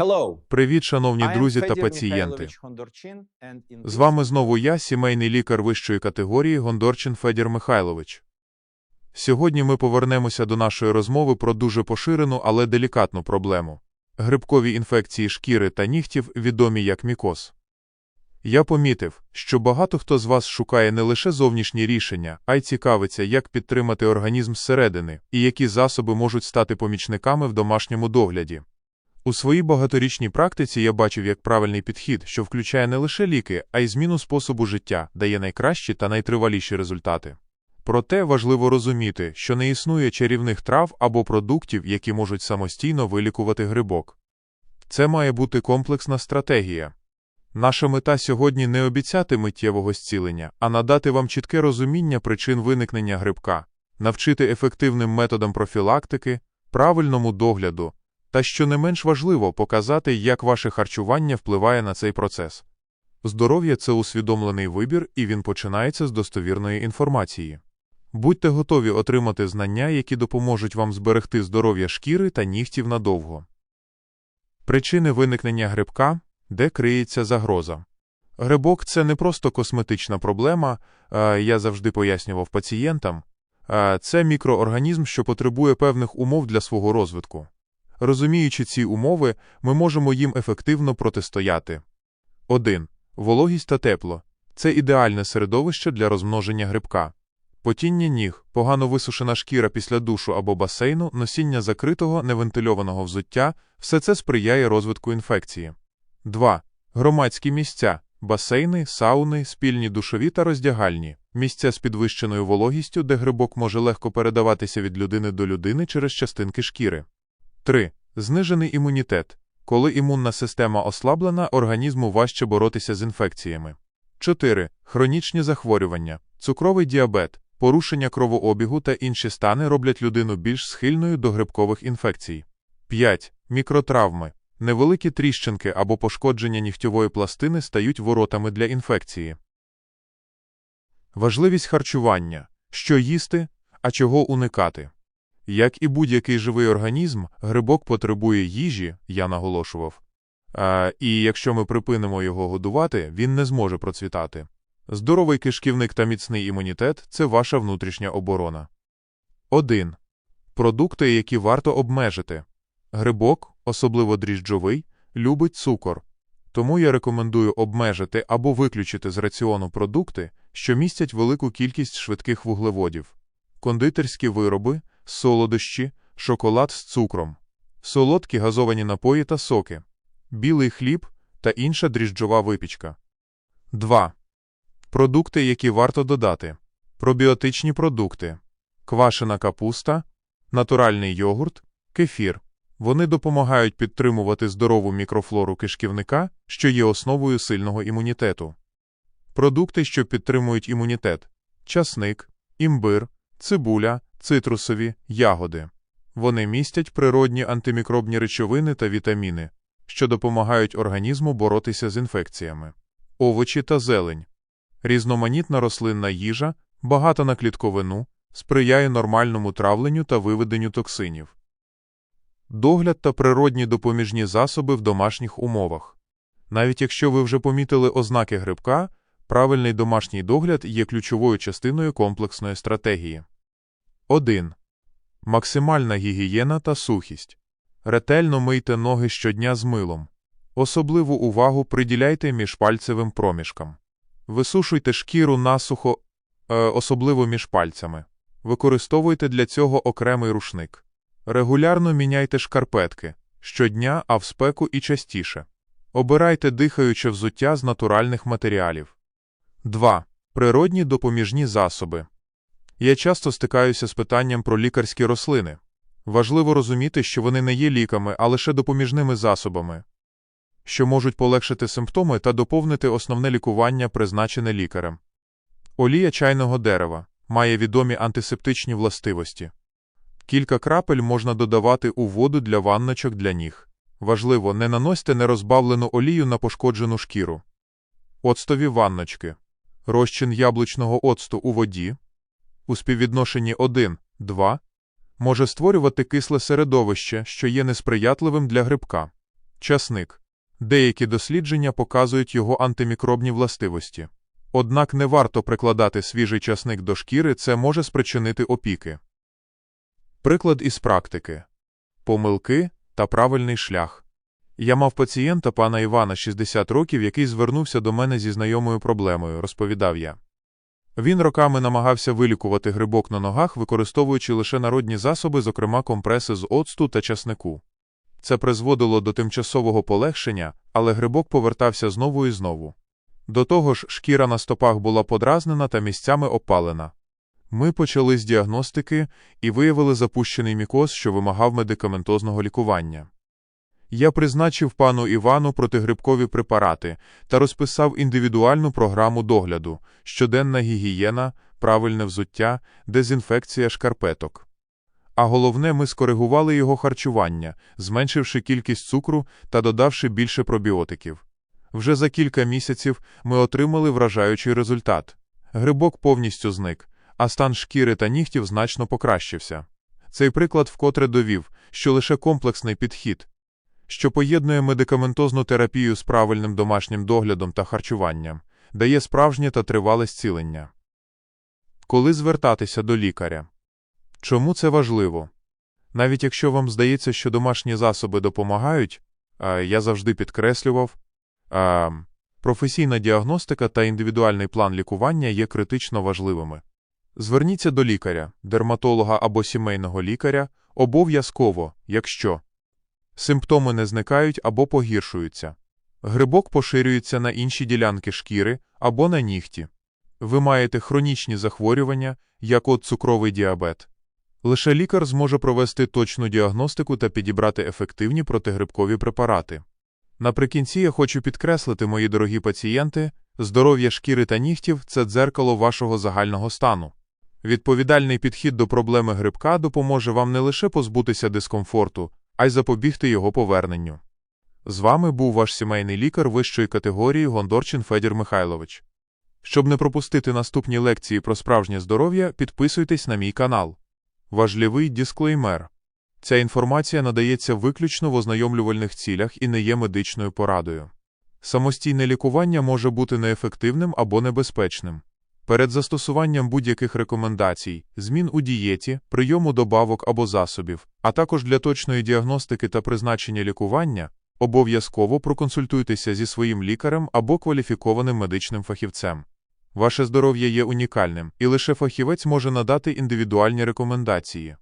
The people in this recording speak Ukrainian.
Hello. Привіт, шановні друзі та пацієнти. З вами знову я, сімейний лікар вищої категорії Гондорчин Федір Михайлович. Сьогодні ми повернемося до нашої розмови про дуже поширену, але делікатну проблему грибкові інфекції шкіри та нігтів, відомі як мікоз. Я помітив, що багато хто з вас шукає не лише зовнішні рішення, а й цікавиться, як підтримати організм зсередини і які засоби можуть стати помічниками в домашньому догляді. У своїй багаторічній практиці я бачив як правильний підхід, що включає не лише ліки, а й зміну способу життя, дає найкращі та найтриваліші результати. Проте важливо розуміти, що не існує чарівних трав або продуктів, які можуть самостійно вилікувати грибок. Це має бути комплексна стратегія. Наша мета сьогодні не обіцяти миттєвого зцілення, а надати вам чітке розуміння причин виникнення грибка, навчити ефективним методам профілактики, правильному догляду, та, що не менш важливо, показати, як ваше харчування впливає на цей процес. Здоров'я це усвідомлений вибір, і він починається з достовірної інформації. Будьте готові отримати знання, які допоможуть вам зберегти здоров'я шкіри та нігтів надовго. Причини виникнення грибка, де криється загроза. Грибок це не просто косметична проблема, я завжди пояснював пацієнтам. Це мікроорганізм, що потребує певних умов для свого розвитку. Розуміючи ці умови, ми можемо їм ефективно протистояти. 1. Вологість та тепло це ідеальне середовище для розмноження грибка. Потіння ніг, погано висушена шкіра після душу або басейну, носіння закритого, невентильованого взуття все це сприяє розвитку інфекції. 2. Громадські місця басейни, сауни, спільні душові та роздягальні, місця з підвищеною вологістю, де грибок може легко передаватися від людини до людини через частинки шкіри. 3. Знижений імунітет. Коли імунна система ослаблена, організму важче боротися з інфекціями. 4. Хронічні захворювання. Цукровий діабет, порушення кровообігу та інші стани роблять людину більш схильною до грибкових інфекцій. 5. Мікротравми. Невеликі тріщинки або пошкодження нігтьової пластини стають воротами для інфекції. Важливість харчування. Що їсти, а чого уникати. Як і будь-який живий організм, грибок потребує їжі, я наголошував. А, і якщо ми припинимо його годувати, він не зможе процвітати. Здоровий кишківник та міцний імунітет це ваша внутрішня оборона. 1. Продукти, які варто обмежити. Грибок, особливо дріжджовий, любить цукор. Тому я рекомендую обмежити або виключити з раціону продукти, що містять велику кількість швидких вуглеводів. Кондитерські вироби, солодощі, шоколад з цукром, солодкі газовані напої та соки, білий хліб та інша дріжджова випічка. 2. Продукти, які варто додати. Пробіотичні продукти. Квашена капуста, натуральний йогурт, кефір. Вони допомагають підтримувати здорову мікрофлору кишківника, що є основою сильного імунітету. Продукти, що підтримують імунітет: часник, імбир, цибуля, цитрусові, ягоди. Вони містять природні антимікробні речовини та вітаміни, що допомагають організму боротися з інфекціями. Овочі та зелень. Різноманітна рослинна їжа, багата на клітковину, сприяє нормальному травленню та виведенню токсинів. Догляд та природні допоміжні засоби в домашніх умовах. Навіть якщо ви вже помітили ознаки грибка, правильний домашній догляд є ключовою частиною комплексної стратегії. 1. Максимальна гігієна та сухість. Ретельно мийте ноги щодня з милом. Особливу увагу приділяйте міжпальцевим проміжкам. Висушуйте шкіру насухо, е, особливо між пальцями. Використовуйте для цього окремий рушник. Регулярно міняйте шкарпетки щодня, а в спеку і частіше. Обирайте дихаюче взуття з натуральних матеріалів. 2. Природні допоміжні засоби. Я часто стикаюся з питанням про лікарські рослини. Важливо розуміти, що вони не є ліками, а лише допоміжними засобами, що можуть полегшити симптоми та доповнити основне лікування, призначене лікарем. Олія чайного дерева має відомі антисептичні властивості. Кілька крапель можна додавати у воду для ванночок для ніг. Важливо, не наносьте нерозбавлену олію на пошкоджену шкіру. Оцтові ванночки. Розчин яблучного оцту у воді у співвідношенні 1-2 може створювати кисле середовище, що є несприятливим для грибка. Часник. Деякі дослідження показують його антимікробні властивості. Однак не варто прикладати свіжий часник до шкіри, це може спричинити опіки. Приклад із практики. Помилки та правильний шлях. Я мав пацієнта пана Івана 60 років, який звернувся до мене зі знайомою проблемою, розповідав я. Він роками намагався вилікувати грибок на ногах, використовуючи лише народні засоби, зокрема компреси з оцту та часнику. Це призводило до тимчасового полегшення, але грибок повертався знову і знову. До того ж, шкіра на стопах була подразнена та місцями опалена. Ми почали з діагностики і виявили запущений мікоз, що вимагав медикаментозного лікування. Я призначив пану Івану протигрибкові препарати та розписав індивідуальну програму догляду, щоденна гігієна, правильне взуття, дезінфекція шкарпеток. А головне, ми скоригували його харчування, зменшивши кількість цукру та додавши більше пробіотиків. Вже за кілька місяців ми отримали вражаючий результат. Грибок повністю зник, а стан шкіри та нігтів значно покращився. Цей приклад вкотре довів, що лише комплексний підхід, що поєднує медикаментозну терапію з правильним домашнім доглядом та харчуванням, дає справжнє та тривале зцілення. Коли звертатися до лікаря? Чому це важливо? Навіть якщо вам здається, що домашні засоби допомагають, а я завжди підкреслював, а, професійна діагностика та індивідуальний план лікування є критично важливими. Зверніться до лікаря, дерматолога або сімейного лікаря обов'язково, якщо симптоми не зникають або погіршуються. Грибок поширюється на інші ділянки шкіри або на нігті. Ви маєте хронічні захворювання, як от цукровий діабет. Лише лікар зможе провести точну діагностику та підібрати ефективні протигрибкові препарати. Наприкінці я хочу підкреслити, мої дорогі пацієнти, здоров'я шкіри та нігтів це дзеркало вашого загального стану. Відповідальний підхід до проблеми грибка допоможе вам не лише позбутися дискомфорту, а й запобігти його поверненню. З вами був ваш сімейний лікар вищої категорії Гондорчин Федір Михайлович. Щоб не пропустити наступні лекції про справжнє здоров'я, підписуйтесь на мій канал. Важливий дисклеймер. Ця інформація надається виключно в ознайомлювальних цілях і не є медичною порадою. Самостійне лікування може бути неефективним або небезпечним. Перед застосуванням будь-яких рекомендацій, змін у дієті, прийому добавок або засобів, а також для точної діагностики та призначення лікування, обов'язково проконсультуйтеся зі своїм лікарем або кваліфікованим медичним фахівцем. Ваше здоров'я є унікальним, і лише фахівець може надати індивідуальні рекомендації.